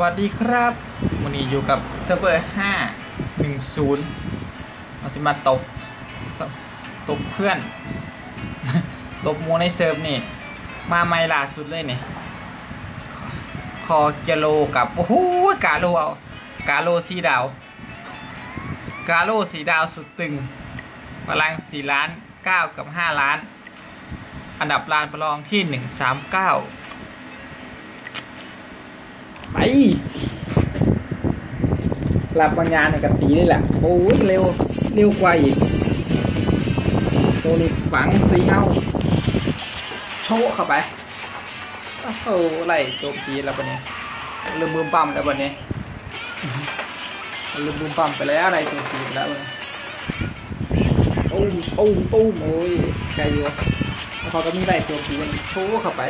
สวัสดีครับวันนี้อยู่กับเซิร์ฟเวอร์5 1 0มาสิมาตบตบเพื่อน ตบมูในเซิร์ฟนี่ มาไม่ล่าสุดเลยเนี่ยคอเกโลกับ โอ้โหกาโลเอากาโลสีดาว กาโลสีดาวสุดตึงพลัง4ล้าน9กับ5ล้าน อันดับลานประลองที่139 ไปหลับบางงานในกันตีนี่แหละ โอ้ยเร็วเร็วกว่าอีกโซนิกฝังซีเงาโชว์เข้าไปโอ้โหไล่โจมตีแล้วปะเนี่ยลืมบูมปั๊มแล้วปะเนี่ยลืมบูมปั๊มไปแล้วไล่โจมตีแล้วเนี่ยตุ้มตุ้มตุ้มโอ้ยใครอยู่แล้วเขาก็มีไล่โจมตีโชว์เข้าไป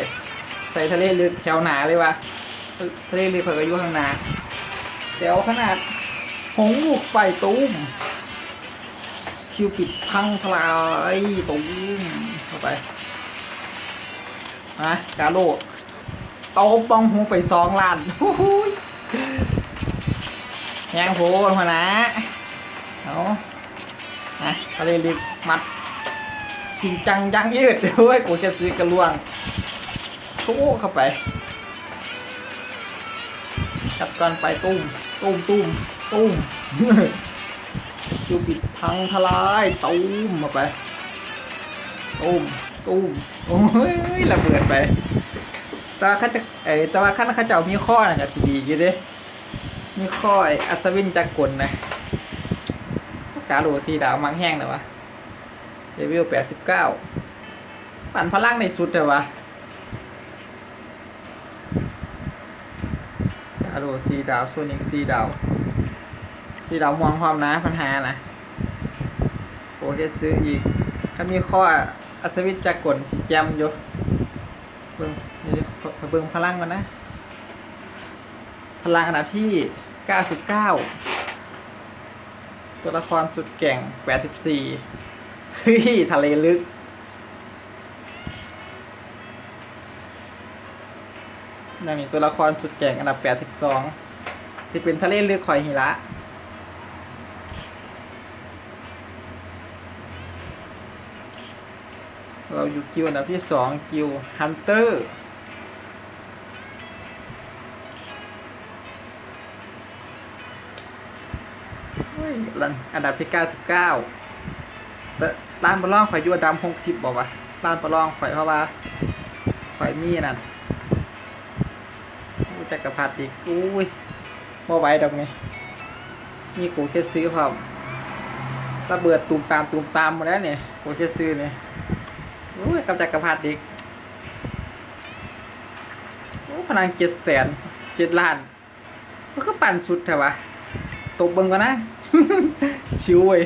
ใส่ทะเลลึกแถวหนาเลยวะ ทะเลเลยเผยอายุข้างนาเดี๋ยวขนาดหงลูกไฟตุ้มคิวปิดพังทลายตุ้มเข้าไปฮะกาโลโตบองหูไปสองล้านฮู้ฮู้ยแยงโหหัวนะเอาฮะทะเลลึกมัดจริงจังยังยืดด้วยกูจะซื้อกระลวงโชว์เข้าไป จับกันไปตุ้มตุ้มตุ้มตุ้มคิวปิดพังทลายตุ้มมาไปตุ้มตุ้มโอ้ยระเบิดไปแต่ว่าเขาจะเอ้ยแต่ว่าขั้นเขาเจ้ามีข้อน่ะจะสีดีอยู่เด้มีข้อไอ้อัศวินจักรกลนะกาโหลสีดาวมังแห้งนะวะเลเวลแปดสิบเก้าปั่นพลังในสุดเลยวะ กาโดสีดาวส่วนอีกสีดาวสีดาวมองความนะปัญหานะโอเคซื้ออีก ถ้ามีข้ออัศวินจักกลสีแจมอยู่เบิ่งนี่เบิ่งพลังมันนะ พลังอันดับที่99ตัวละครสุดเก่ง84เฮ้ยทะเลลึก อย่างนี้ตัวละครสุดแก่งอันดับ82จะเป็นทะเลลึกคอยหิระเราอยู่กิวอันดับที่2กิวฮันเตอร์อันดับที่99แต่ร้าต้านปลาล่องข่อยยู่อันดับ60บอกว่าร้านปลาล่องข่อยเพราะว่าข่อยมีนั่น จักรพรรดิอีกอุ้ยบ่ไหวดอกนี่มีกูแค่ซื้อพร้อมระเบิดตูมตามตูมตามมาแล้วเนี่ยกูแค่ซื้อเนี่ยอุ้ยกับจักรพรรดิอีกโอ้พนังเจ็ดแสนเจ็ดล้านมันก็ปั่นสุดแถวะตบเบิ่งก่อนนะคิวเว้ย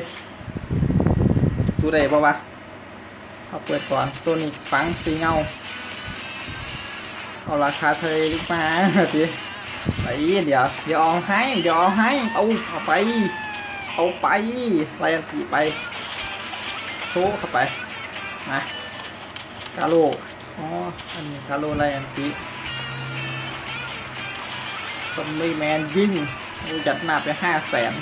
สู้ได้ปะวะเอาเปิดก่อนโซนิกฟังสีเงา เอาราคาทะเลลึกมาพี่ไปเดี๋ยวเดี๋ยวเอาให้เดี๋ยวเอาให้เอาเอาไป เอาไปไลอันตีไปโซ่เข้าไปนะกาโลอ๋ออันนี้กาโลไลอันตีซอมบี้แมนยิงกูจัดหน้าไปห้าแสน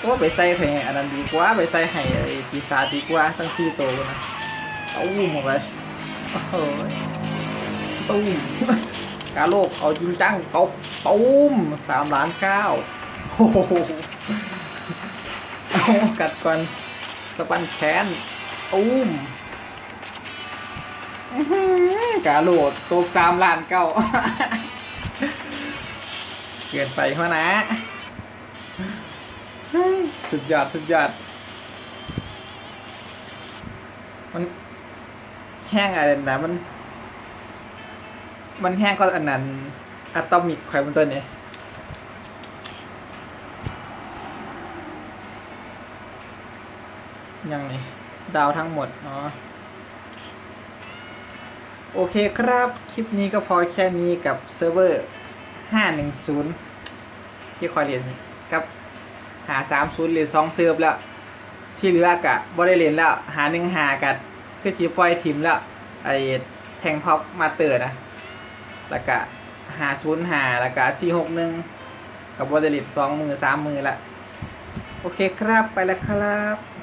ก็ไปใส่ให้อันนั้นดีกว่าไปใส่ให้ไอ้ปีศาจดีกว่าทั้งสี่ตัวนะเอาอุ้มออกไปโอ้โห ตุ้มกาโลกเอาจริงจังตบตุ้มสามล้านเก้าโอ้โหกัดก่อนสปันแขนตุ้มกาโลดตบสามล้านเก้าเกินไปเพราะนะ สุดยอด สุดยอด มันแห้งอะไรนะมัน มันแห้งก็อันนั้นอะตอมิกไข่บนตัวนี้ยังนี่ดาวทั้งหมดเนาะโอเคครับ คลิปนี้ก็พอแค่นี้กับเซิร์ฟเวอร์ 510 ที่คอยเรียนกับหา 30เรียน2เซิร์ฟแล้ว ที่เหลือกะบ่ได้เรียนแล้ว หาหนึ่งหากัดคือชีปล่อยทีมแล้ว ไอ้แทงพ็อปมาเตอร์นะ แล้วก็หาศูนย์หาแล้วก็สี่หกหนึ่งกับบอดลิตสองมือสามมือละ โอเคครับไปแล้วครับ